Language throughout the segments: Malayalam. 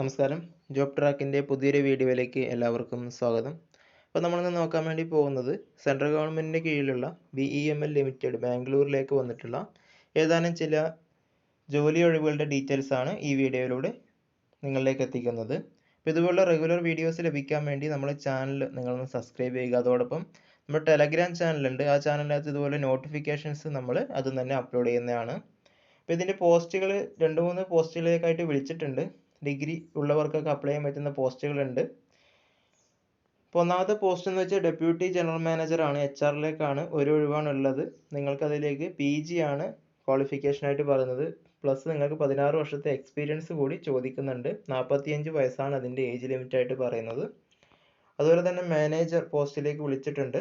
നമസ്കാരം. ജോബ് ട്രാക്കിന്റെ പുതിയൊരു വീഡിയോയിലേക്ക് എല്ലാവർക്കും സ്വാഗതം. അപ്പോൾ നമ്മളിന്ന് നോക്കാൻ വേണ്ടി പോകുന്നത് സെൻട്രൽ ഗവൺമെന്റിന്റെ കീഴിലുള്ള B E M L limited ബാംഗ്ലൂരിലേക്ക് വന്നിട്ടുള്ള ഏതാനും ചില ജോലി ഒഴിവുകളുടെ ഡീറ്റെയിൽസ് ആണ് ഈ വീഡിയോയിലൂടെ നിങ്ങളിലേക്ക് എത്തിക്കുന്നത്. അപ്പോൾ ഇതുപോലുള്ള റെഗുലർ വീഡിയോസ് ലഭിക്കാൻ വേണ്ടി നമ്മുടെ ചാനൽ നിങ്ങളൊന്ന് സബ്സ്ക്രൈബ് ചെയ്യുക. അതോടൊപ്പം നമ്മുടെ ടെലഗ്രാം ചാനലുണ്ട് ആ ചാനലിനകത്ത് ഇതുപോലെ നോട്ടിഫിക്കേഷൻസ് നമ്മൾ അതും തന്നെ അപ്ലോഡ് ചെയ്യുന്നതാണ്. അപ്പോൾ ഇതിന്റെ പോസ്റ്റുകൾ രണ്ട് മൂന്ന് പോസ്റ്റുകളിലേക്കായിട്ട് വിളിച്ചിട്ടുണ്ട്. ഡിഗ്രി ഉള്ളവർക്കൊക്കെ അപ്ലൈ ചെയ്യാൻ പറ്റുന്ന പോസ്റ്റുകളുണ്ട് ഇപ്പോൾ ഒന്നാമത്തെ പോസ്റ്റ് എന്ന് വെച്ചാൽ ഡെപ്യൂട്ടി ജനറൽ മാനേജർ ആണ്. എച്ച് ആറിലേക്കാണ് ഒരു ഒഴിവാണ് ഉള്ളത്. നിങ്ങൾക്ക് അതിലേക്ക് പി ജി ആണ് ക്വാളിഫിക്കേഷൻ ആയിട്ട് പറയുന്നത്. പ്ലസ് നിങ്ങൾക്ക് പതിനാറ് വർഷത്തെ എക്സ്പീരിയൻസ് കൂടി ചോദിക്കുന്നുണ്ട്. നാൽപ്പത്തിയഞ്ച് വയസ്സാണ് അതിന്റെ ഏജ് ലിമിറ്റ് ആയിട്ട് പറയുന്നത്. അതുപോലെ തന്നെ മാനേജർ പോസ്റ്റിലേക്ക് വിളിച്ചിട്ടുണ്ട്.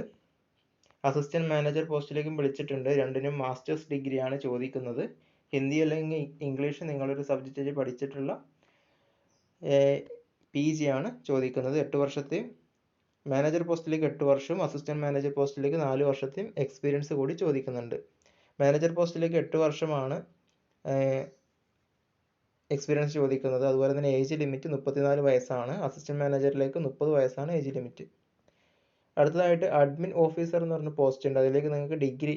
അസിസ്റ്റന്റ് മാനേജർ പോസ്റ്റിലേക്കും വിളിച്ചിട്ടുണ്ട്. രണ്ടിനും മാസ്റ്റേഴ്സ് ഡിഗ്രിയാണ് ചോദിക്കുന്നത്. ഹിന്ദി അല്ലെങ്കിൽ ഇംഗ്ലീഷ് നിങ്ങളൊരു സബ്ജക്റ്റ് പഠിച്ചിട്ടുള്ള പി ആണ് ചോദിക്കുന്നത്. എട്ട് വർഷത്തെ മാനേജർ പോസ്റ്റിലേക്ക് എട്ട് വർഷവും അസിസ്റ്റന്റ് മാനേജർ പോസ്റ്റിലേക്ക് നാല് വർഷത്തെയും എക്സ്പീരിയൻസ് കൂടി ചോദിക്കുന്നുണ്ട്. മാനേജർ പോസ്റ്റിലേക്ക് എട്ട് വർഷമാണ് എക്സ്പീരിയൻസ് ചോദിക്കുന്നത്. അതുപോലെ തന്നെ ഏജ് ലിമിറ്റ് മുപ്പത്തിനാല് വയസ്സാണ്. അസിസ്റ്റന്റ് മാനേജറിലേക്ക് മുപ്പത് വയസ്സാണ് ഏജ് ലിമിറ്റ് അടുത്തതായിട്ട് അഡ്മിൻ ഓഫീസർ എന്ന് പറഞ്ഞ പോസ്റ്റ് ഉണ്ട്. അതിലേക്ക് നിങ്ങൾക്ക് ഡിഗ്രി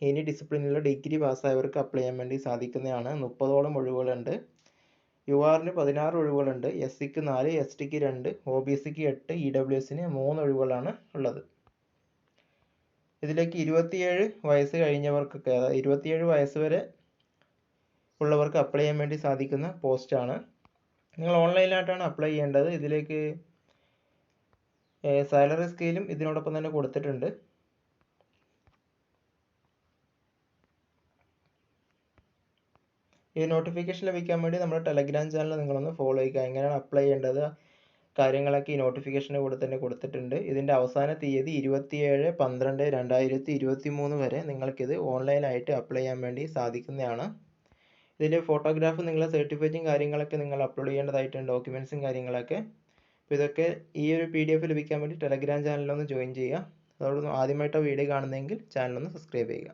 എനി ഡിസിപ്ലിനിലുള്ള ഡിഗ്രി പാസ്സായവർക്ക് അപ്ലൈ ചെയ്യാൻ വേണ്ടി സാധിക്കുന്നതാണ്. മുപ്പതോളം ഒഴിവുകളുണ്ട്. യു ആറിന് പതിനാറ് ഒഴിവുകളുണ്ട്. എസ് സിക്ക് നാല് എസ് ടിക്ക് രണ്ട് ഒ ബി സിക്ക് എട്ട് ഇ ഡബ്ല്യു എസിന് മൂന്ന് ഒഴിവുകളാണ് ഉള്ളത്. ഇതിലേക്ക് ഇരുപത്തിയേഴ് വയസ്സ് കഴിഞ്ഞവർക്കൊക്കെ അതായത് ഇരുപത്തിയേഴ് വയസ്സ് വരെ ഉള്ളവർക്ക് അപ്ലൈ ചെയ്യാൻ വേണ്ടി സാധിക്കുന്ന പോസ്റ്റാണ് നിങ്ങൾ ഓൺലൈനായിട്ടാണ് അപ്ലൈ ചെയ്യേണ്ടത്. ഇതിലേക്ക് സാലറി സ്കെയിലും ഇതിനോടൊപ്പം തന്നെ കൊടുത്തിട്ടുണ്ട്. ഈ നോട്ടിഫിക്കേഷൻ ലഭിക്കാൻ വേണ്ടി നമ്മുടെ ടെലഗ്രാം ചാനൽ നിങ്ങളൊന്ന് ഫോളോ ചെയ്യുക. എങ്ങനെയാണ് അപ്ലൈ ചെയ്യേണ്ടത്? കാര്യങ്ങളൊക്കെ ഈ നോട്ടിഫിക്കേഷന്റെ കൂടെ തന്നെ കൊടുത്തിട്ടുണ്ട്. ഇതിന്റെ അവസാന തീയതി ഇരുപത്തിയേഴ് പന്ത്രണ്ട് രണ്ടായിരത്തി ഇരുപത്തി മൂന്ന് വരെ നിങ്ങൾക്കിത് ഓൺലൈനായിട്ട് അപ്ലൈ ചെയ്യാൻ വേണ്ടി സാധിക്കുന്നതാണ്. ഇതിന്റെ ഫോട്ടോഗ്രാഫ് നിങ്ങളെ സർട്ടിഫിക്കറ്റും കാര്യങ്ങളൊക്കെ നിങ്ങൾ അപ്ലോഡ് ചെയ്യേണ്ടതായിട്ടുണ്ട് ഡോക്യുമെൻസും കാര്യങ്ങളൊക്കെ. അപ്പോൾ ഇതൊക്കെ ഈ ഒരു പി ഡി എഫ് ലഭിക്കാൻ വേണ്ടി ടെലഗ്രാം ചാനലിലൊന്ന് ജോയിൻ ചെയ്യുക. അതോടൊപ്പം ആദ്യമായിട്ടോ വീഡിയോ കാണുന്നതെങ്കിൽ ചാനലൊന്ന് സബ്സ്ക്രൈബ് ചെയ്യുക.